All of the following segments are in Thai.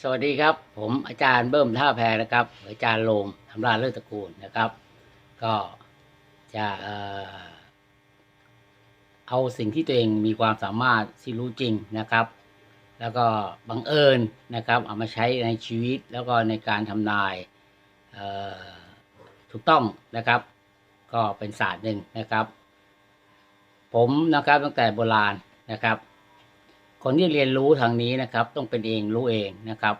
สวัสดีครับ ผมอาจารย์เบิ้มท่าแพนะครับ อาจารย์โลมทำราเลิศตระกูลนะครับ ก็จะเออเอาสิ่งที่ตัวเองมีความสามารถที่รู้จริงนะครับ แล้วก็บังเอิญนะครับ เอามาใช้ในชีวิตแล้วก็ในการทำนายเออถูกต้องนะครับ ก็เป็นศาสตร์หนึ่งนะครับ ผมนะครับตั้งแต่โบราณนะครับ คนที่เรียนรู้ทางนี้นะครับ ต้องเป็นเองรู้เองนะครับ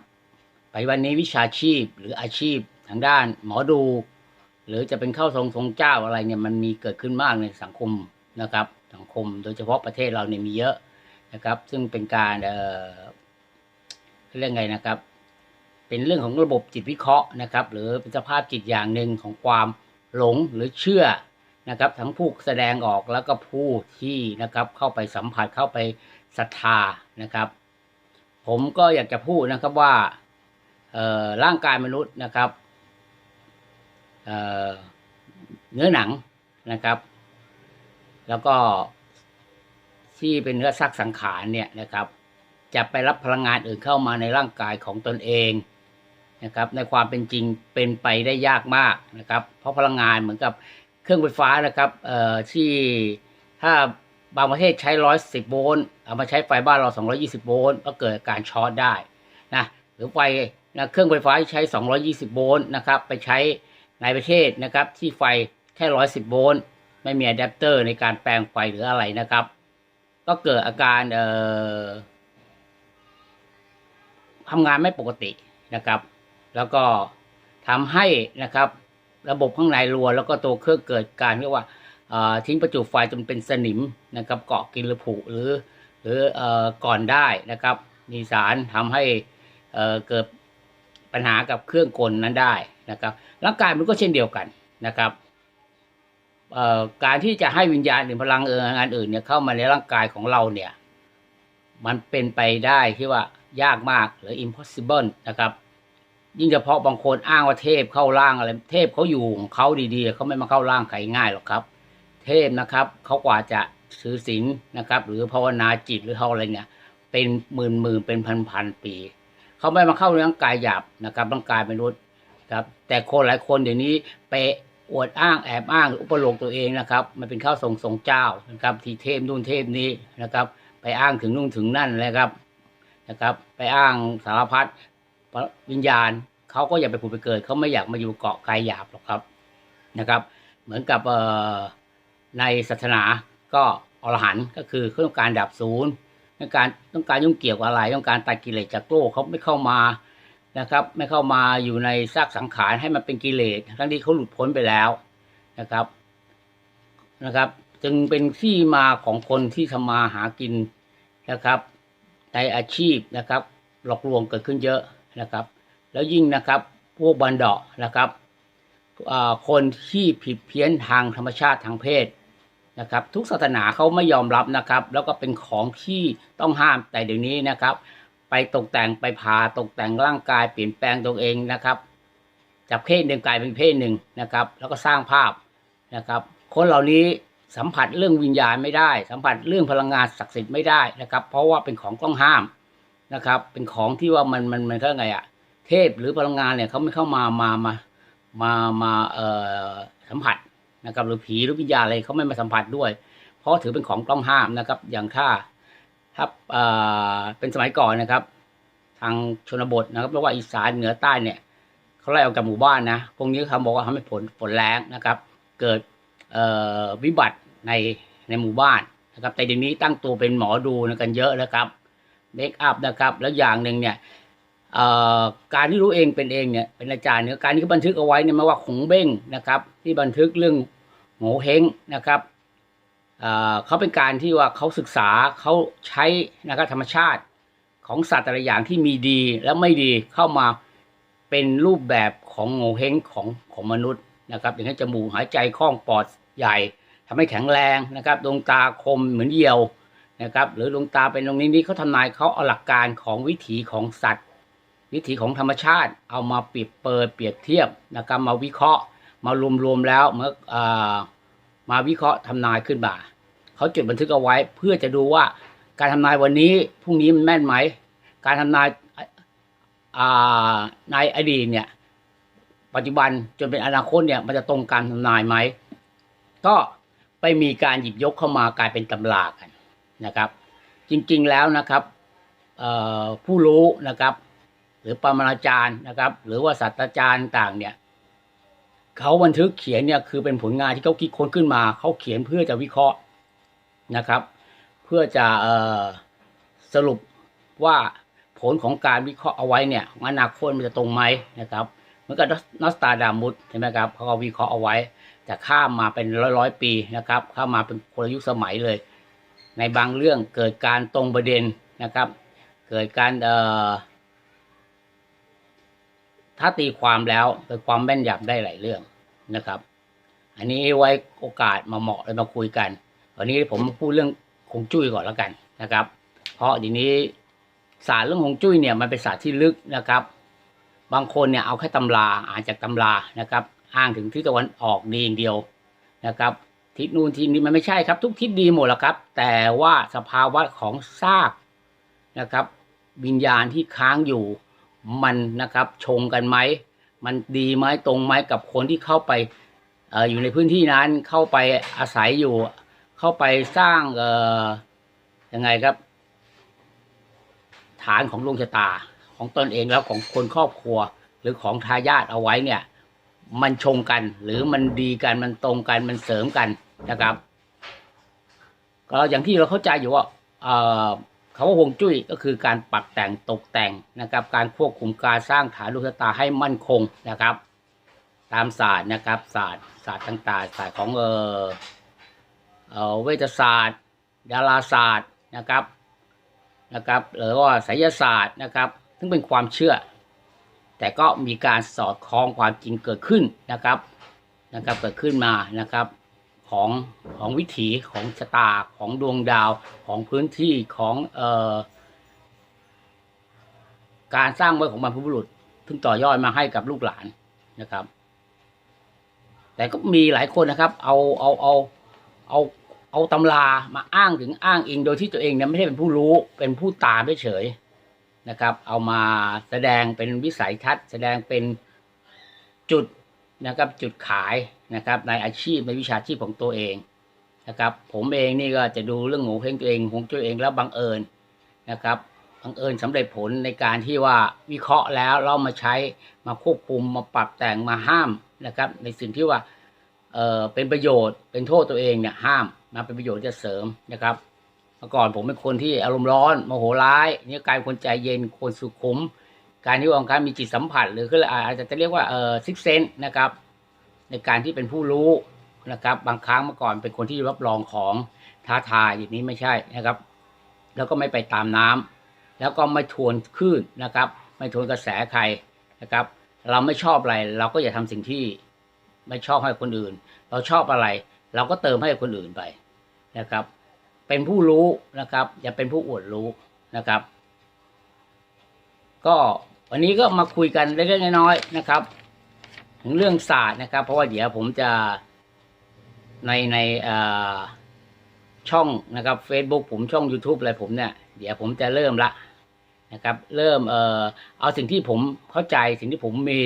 ปัจจุบันนี้วิชาชีพหรืออาชีพทางด้านหมอดู หรือจะเป็นเข้าทรงทรงเจ้าอะไรเนี่ยมันมีเกิดขึ้นมากในสังคมนะครับ สังคมโดยเฉพาะประเทศเราเนี่ยมีเยอะนะครับ ซึ่งเป็นการเอ่อเรื่องไงนะครับ เป็นเรื่องของระบบจิตวิเคราะห์นะครับ หรือเป็นสภาพจิตอย่างหนึ่งของความหลงหรือเชื่อนะครับ ทั้งผู้แสดงออกแล้วก็ผู้ที่นะครับเข้าไปสัมผัสเข้าไปศรัทธา นะครับ ผมก็อยากจะพูดนะครับว่าร่างกายมนุษย์นะครับเเนื้อหนังนะครับ แล้วก็ที่เป็นเนื้อซักสังขารเนี่ยนะครับ จะไปรับพลังงานอื่นเข้ามาในร่างกายของตนเองนะครับ ในความเป็นจริงเป็นไปได้ยากมากนะครับ เพราะพลังงานเหมือนกับเครื่องไฟฟ้านะครับที่ถ้า บางประเทศใช้ร้อยสิบโวลต์เอามาใช้ไฟบ้านเราสองร้อยี่สิบโวลต์ก็เกิดการช็อตได้นะหรือไฟนะเครื่องไฟฟ้าที่ใช้สองร้อยี่สิบโวลต์นะครับไปใช้ในประเทศนะครับที่ไฟแค่ร้อยสิบโวลต์ไม่มีอะแดปเตอร์ในการแปลงไฟหรืออะไรนะครับ ก็เกิดอาการเอ่อทำงานไม่ปกตินะครับ แล้วก็ทำให้นะครับ ระบบข้างในรัว แล้วก็ตัวเครื่องเกิดการเรียกว่า ทิ้งประจุไฟจนเป็นสนิมนะครับเกาะกินหรือผุหรือหรืออก่อนได้นะครับ มีสารทำให้เกิดปัญหากับเครื่องกลนั้นได้นะครับร่างกายมันก็เช่นเดียวกันนะครับการที่จะให้วิญญาณหรือพลังเอองานอื่นเนี่ยเข้ามาในร่างกายของเราเนี่ยมันเป็นไปได้ที่ว่ายากมากหรือ impossible นะครับ ยิ่งเฉพาะบางคนอ้างว่าเทพเข้าร่างอะไร เทพเขาอยู่ของเขาดีๆเขาไม่มาเข้าร่างใครง่ายหรอกครับ เทพนะครับเขากว่าจะถือศีลนะครับ หรือภาวนาจิตหรือเขาอะไรเนี่ย เป็นหมื่นหมื่นเป็นพันพันปี เขาไม่มาเข้าร่างกายหยาบนะครับร่างกายมนุษย์ครับ แต่คนหลายคนเดี๋ยวนี้ไปอวดอ้างแอบอ้างหรืออุปโลกตัวเองนะครับ มันเป็นข้าวทรงทรงเจ้านะครับที่เทพนู่นเทพนี้นะครับ ไปอ้างถึงนู่นถึงนั่นนะครับนะครับ ไปอ้างสารพัดวิญญาณเขาก็อยากไปผุดไปเกิดเขาไม่อยากมาอยู่เกาะกายหยาบหรอกครับนะครับ เหมือนกับเอ่อ ในศาสนาก็อรหันต์ก็คือต้องการดับศูนย์ต้องการต้องการยุ่งเกี่ยวกับอะไร ต้องการตัดกิเลสจากโลกเขาไม่เข้ามานะครับ ไม่เข้ามาอยู่ในซากสังขารให้มันเป็นกิเลสทั้งที่เขาหลุดพ้นไปแล้วนะครับนะครับ จึงเป็นที่มาของคนที่ทำมาหากินนะครับ ในอาชีพนะครับ หลอกลวงเกิดขึ้นเยอะนะครับ แล้วยิ่งนะครับพวกบันดาะนะครับคนที่ผิดเพี้ยนทางธรรมชาติทางเพศ นะครับทุกศาสนาเขาไม่ยอมรับนะครับ แล้วก็เป็นของที่ต้องห้ามแต่เดี๋ยวนี้นะครับ ไปตกแต่งไปผ่าตกแต่งร่างกายเปลี่ยนแปลงตัวเองนะครับ จากเพศหนึ่งกลายเป็นเพศหนึ่งนะครับ แล้วก็สร้างภาพนะครับ คนเหล่านี้สัมผัสเรื่องวิญญาณไม่ได้ สัมผัสเรื่องพลังงานศักดิ์สิทธิ์ไม่ได้นะครับ เพราะว่าเป็นของต้องห้ามนะครับ เป็นของที่ว่ามันมันมันเท่าไงอะเทพหรือพลังงานเนี่ยเขาไม่เข้ามามามามามาเอ่อสัมผัส นะครับหรือผีหรือวิญญาณอะไรเขาไม่มาสัมผัสด้วย เพราะถือเป็นของต้องห้ามนะครับ อย่างถ้าถ้าเป็นสมัยก่อนนะครับ ทางชนบทนะครับไม่ว่าอีสานเหนือใต้เนี่ยเขาไล่ออกจากหมู่บ้านนะพวกนี้เขาบอกว่าทำให้ฝนฝนแรงนะครับ เกิดวิบัติในในหมู่บ้านนะครับ แต่เดี๋ยวนี้ตั้งตัวเป็นหมอดูกันเยอะนะครับเมคอัพนะครับ แล้วอย่างหนึ่งเนี่ย การที่รู้เองเป็นเองเนี่ยเป็นอาจารย์เนี่ยการที่เขาบันทึกเอาไว้เนี่ยไม่ว่าขงเบ้งนะครับ ที่บันทึกเรื่องโง่เฮงนะครับเขาเป็นการที่ว่าเขาศึกษาเขาใช้นะครับธรรมชาติของสัตว์แต่ละอย่างที่มีดีและไม่ดีเข้ามาเป็นรูปแบบของโงเฮงของของมนุษย์นะครับอย่างเช่นจมูกหายใจคล่องปอดใหญ่ทำให้แข็งแรงนะครับดวงตาคมเหมือนเหยี่ยวนะครับหรือดวงตาเป็นตรงนี้นี้เขาทำนายเขาเอาหลักการของวิถีของสัตว์ วิถีของธรรมชาติ เอามาเปรียบเปรยเปรียบเทียบนะครับมาวิเคราะห์ มารวมๆแล้วเมื่ออ่ามาวิเคราะห์ทำนายขึ้นมาเขาจดบันทึกเอาไว้เพื่อจะดูว่าการทำนายวันนี้พรุ่งนี้มันแม่นไหม การทำนายในอดีตเนี่ยปัจจุบันจนเป็นอนาคตเนี่ยมันจะตรงการทำนายไหมก็ไปมีการหยิบยกเข้ามากลายเป็นตำรากันนะครับ จริงๆแล้วนะครับผู้รู้นะครับ หรือปรมาจารย์นะครับ หรือว่าศาสตราจารย์ต่างเนี่ยเขาบันทึกเขียนเนี่ยคือเป็นผลงานที่เขาคิดค้นขึ้นมาเขาเขียนเพื่อจะวิเคราะห์นะครับ เพื่อจะออสรุปว่าผลของการวิเคราะห์เอาไว้เนี่ยอนาคตมันจะตรงไหมนะครับเหมือนกับนอสตาดามุสใช่ไหมครับเขาก็วิเคราะห์เอาไว้จะข้ามมาเป็นร้อยร้อยปีนะครับ ข้ามมาเป็นคนยุคสมัยเลย ในบางเรื่องเกิดการตรงประเด็นนะครับ เกิดการเอ่อ ถ้าตีความแล้วเกิดความแม่นยำได้หลายเรื่องนะครับ อันนี้ไว้โอกาสมาเหมาะเลยมาคุยกันวันนี้ผมพูดเรื่องคงจุ้ยก่อนแล้วกันนะครับ เพราะทีนี้ศาสตร์เรื่องคงจุ้ยเนี่ยมันเป็นศาสตร์ที่ลึกนะครับ บางคนเนี่ยเอาแค่ตำราอ่านจากตำรานะครับ อ้างถึงทิศตะวันออกดีอย่างเดียวนะครับทิศนู้นทิศนี้มันไม่ใช่ครับ ทุกทิศดีหมดแล้วครับ แต่ว่าสภาวะของซากนะครับ วิญญาณที่ค้างอยู่ มันนะครับชงกันไหม มันดีไหมตรงไหมกับคนที่เข้าไปอออยู่ในพื้นที่นั้นเข้าไปอาศัยอยู่ เข้าไปสร้างเอ่อยังไงครับ ฐานของดวงชะตาของตนเองแล้วของคนครอบครัว หรือของทายาทเอาไว้เนี่ย มันชงกันหรือมันดีกันมันตรงกันมันเสริมกันนะครับ ก็อย่างที่เราเข้าใจอยู่ว่าเอ่อ คำว่าฮวงจุ้ยก็คือการปรับแต่งตกแต่งนะครับ การควบคุมการสร้างฐานดวงชะตาให้มั่นคงนะครับ ตามศาสตร์นะครับศาสตร์ศาสตร์ต่างๆศาสตร์ของเออเออเวชศาสตร์ ดาราศาสตร์นะครับนะครับหรือว่าไสยศาสตร์นะครับ ซึ่งเป็นความเชื่อ แต่ก็มีการสอดคล้องความจริงเกิดขึ้นนะครับนะครับเกิดขึ้นมานะครับ ของของวิถีของชะตาของดวงดาวของพื้นที่ของเอ่อการสร้างไว้ของบรรพบุรุษซึ่งต่อยอดมาให้กับลูกหลานนะครับ แต่ก็มีหลายคนนะครับ เอาเอาเอาเอาเอาตำรามาอ้างถึงอ้างอิงโดยที่ตัวเองเนี่ยไม่ใช่เป็นผู้รู้เป็นผู้ตามเฉยนะครับ เอามาแสดงเป็นวิสัยทัศน์ แสดงเป็นจุดนะครับจุดขาย นะครับในอาชีพในวิชาชีพของตัวเองนะครับผมเองนี่ก็จะดูเรื่องโง่เฮงตัวเองของตัวเองแล้วบังเอิญนะครับบังเอิญสำเร็จผลในการที่ว่าวิเคราะห์แล้วเรามาใช้มาควบคุมมาปรับแต่งมาห้ามนะครับในสิ่งที่ว่าเออเป็นประโยชน์เป็นโทษตัวเองเนี่ยห้ามนะเป็นประโยชน์จะเสริมนะครับเมื่อก่อนผมเป็นคนที่อารมณ์ร้อนโมโหร้ายเนี่ยกลายเป็นคนใจเย็นคนสุขุม การที่ว่าการมีจิตสัมผัส หรือคืออาจจะเรียกว่าเออซิกเซนนะครับ ในการที่เป็นผู้รู้นะครับ บางครั้งเมื่อก่อนเป็นคนที่รับรองของท้าทายอย่างนี้ไม่ใช่นะครับ แล้วก็ไม่ไปตามน้ำแล้วก็ไม่ทวนคลื่นนะครับ ไม่ทวนกระแสใครนะครับ เราไม่ชอบอะไร เราก็อย่าทำสิ่งที่ไม่ชอบให้คนอื่น เราชอบอะไร เราก็เติมให้คนอื่นไปนะครับ เป็นผู้รู้นะครับ อย่าเป็นผู้อวดรู้นะครับ ก็วันนี้ก็มาคุยกันเล็กๆน้อยๆนะครับ ถึงเรื่องศาสตร์นะครับ เพราะว่าเดี๋ยวผมจะในในช่องนะครับ Facebook ผมช่อง YouTube อะไรผมเนี่ย เดี๋ยวผมจะเริ่มละนะครับ เริ่มเอ่อเอาสิ่งที่ผมเข้าใจสิ่งที่ผมมี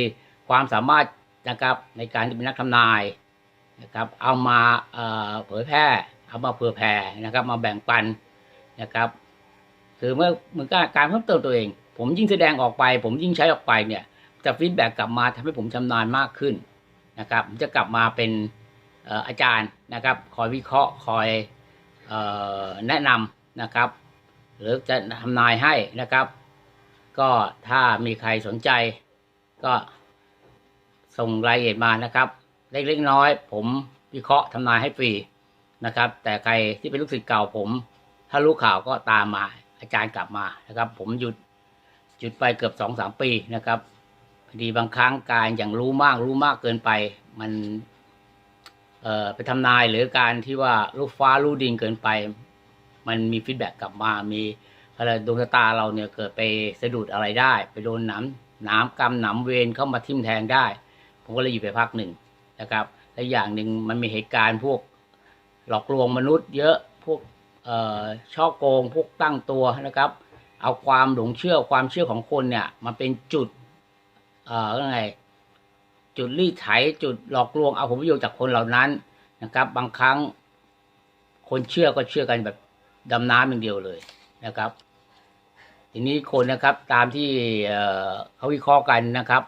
ความสามารถนะครับในการที่เป็นนักทำนายนะครับ เอามาเเผยแพร่ เอามาเผื่อแผ่นะครับ มาแบ่งปันนะครับ คือเมื่อเหมือนการการเพิ่มเติมตัวเอง ผมยิ่งแสดงออกไป ผมยิ่งใช้ออกไปเนี่ย จะฟีดแบ็กกลับมาทำให้ผมชำนาญมากขึ้นนะครับผมจะกลับมาเป็นอาจารย์นะครับคอยวิเคราะห์คอยออแนะนำนะครับ หรือจะทำนายให้นะครับ ก็ถ้ามีใครสนใจ ก็ส่งรายละเอียดมานะครับ เล็กๆน้อยผมวิเคราะห์ทำนายให้ฟรีนะครับ แต่ใครที่เป็นลูกศิษย์เก่าผม ถ้ารู้ข่าวก็ตามมาอาจารย์กลับมานะครับ ผมหยุดหยุดไปเกือบสองสามปีนะครับ พอดีบางครั้งการอย่างรู้มากรู้มากเกินไป มันเอ่อไปทำนายหรือการที่ว่าลูกฟ้ารู้ดินเกินไป มันมีฟีดแบ็กกลับมามีอะไรดวงตาเราเนี่ยเกิดไปสะดุดอะไรได้ ไปโดนหนามหนามกำหนามเวรเข้ามาทิ่มแทงได้ ผมก็เลยอยู่ไปพักหนึ่งนะครับและอย่างหนึ่งมันมีเหตุการณ์พวกหลอกลวงมนุษย์ เยอะพวกเอ่อช่อโกงพวกตั้งตัวนะครับ เอาความหลงเชื่อความเชื่อของคนเนี่ยมาเป็นจุด เอ่อไงจุดรีดไถจุดหลอกลวงเอาผลประโยชน์จากคนเหล่านั้นนะครับ บางครั้งคนเชื่อก็เชื่อกันแบบดำน้ำอย่างเดียวเลยนะครับ ทีนี้คนนะครับตามที่เอ่อเขาวิเคราะห์กันนะครับ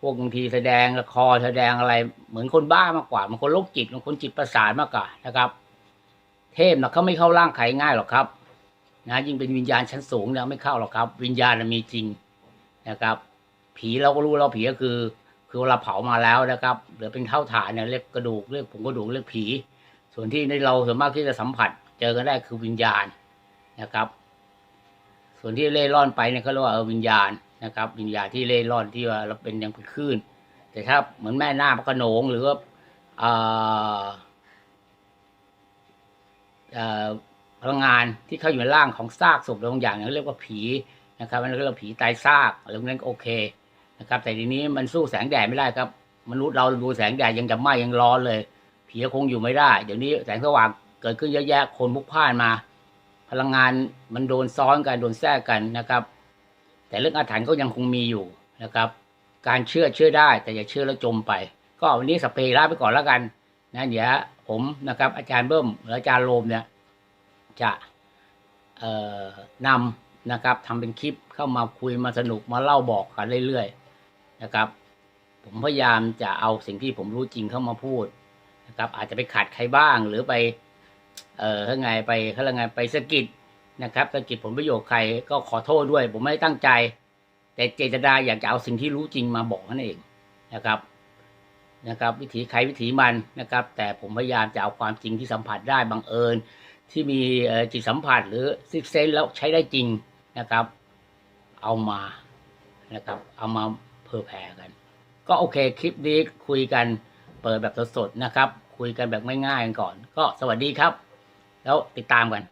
พวกบางทีแสดงละครแสดงอะไร เหมือนคนบ้ามากกว่าบางคนโรคจิตบางคนจิตประสาทมากกว่านะครับ เทพนะเขาไม่เข้าร่างใครง่ายหรอกครับนะยิ่งเป็นวิญญาณชั้นสูงเนี่ยไม่เข้าหรอกครับ วิญญาณมีจริงนะครับ ผีเราก็รู้แล้วผีก็คือ คือเวลาเผามาแล้วนะครับเหลือเป็นเท่าฐานเนี่ยเรียกกระดูกเรียกผงกระดูกเรียกผี ส่วนที่ในเราส่วนมากที่จะสัมผัส เจอกันได้คือวิญญาณนะครับ ส่วนที่เล่ร่อนไปเนี่ยเขาเรียกว่าวิญญาณนะครับ วิญญาณที่เล่ร่อนที่ว่าเราเป็นยังเป็นคลื่นแต่ถ้าเหมือนแม่นาคพระโขนงหรือว่าอ่อเอ่อพลังงานที่เข้าอยู่ในร่างของซากศพบางอย่างเนี่ยเรียกว่าผีนะครับมันเรียกว่าผีตายซากอะไรพวกนั้นโอเค นะครับ แต่ทีนี้มันสู้แสงแดดไม่ได้ครับ มนุษย์เราดูแสงแดดยังจะไหม้ยังร้อนเลยผีก็คงอยู่ไม่ได้ เดี๋ยวนี้แสงสว่างเกิดขึ้นเยอะแยะคนพุกพ่านมา พลังงานมันโดนซ้อนกันโดนแทรกกันนะครับ แต่เรื่องอาถรรพ์ก็ยังคงมีอยู่นะครับ การเชื่อเชื่อได้ แต่อย่าเชื่อแล้วจมไป ก็วันนี้สเปรย์ลาไปก่อนแล้วกันนะเดี๋ยวผมนะครับ อาจารย์เบิ้มหรือาจารย์โรมเนี่ยจะเอ่อนำนะครับทำเป็นคลิปเข้ามาคุยมาสนุกมาเล่าบอกกันเรื่อยๆ นะครับ ผมพยายามจะเอาสิ่งที่ผมรู้จริงเข้ามาพูดนะครับ อาจจะไปขัดใครบ้างหรือไป เอ่อถ้าไงไปเขาเรียกไงไปสะกิดนะครับสะกิดผลประโยชน์ใครก็ขอโทษด้วย ผมไม่ได้ตั้งใจ แต่เจตนาอยากจะเอาสิ่งที่รู้จริงมาบอกนั่นเองนะครับนะครับ วิถีใครวิถีมันนะครับ แต่ผมพยายามจะเอาความจริงที่สัมผัสได้บังเอิญ ที่มีจิตสัมผัสหรือซิกเซนแล้วใช้ได้จริงนะครับ เอามานะครับ เอามา เพอแพรกัน ก็โอเคคลิปนี้คุยกันเปิดแบบสดๆนะครับ คุยกันแบบง่ายๆกันก่อน ก็สวัสดีครับ แล้วติดตามกัน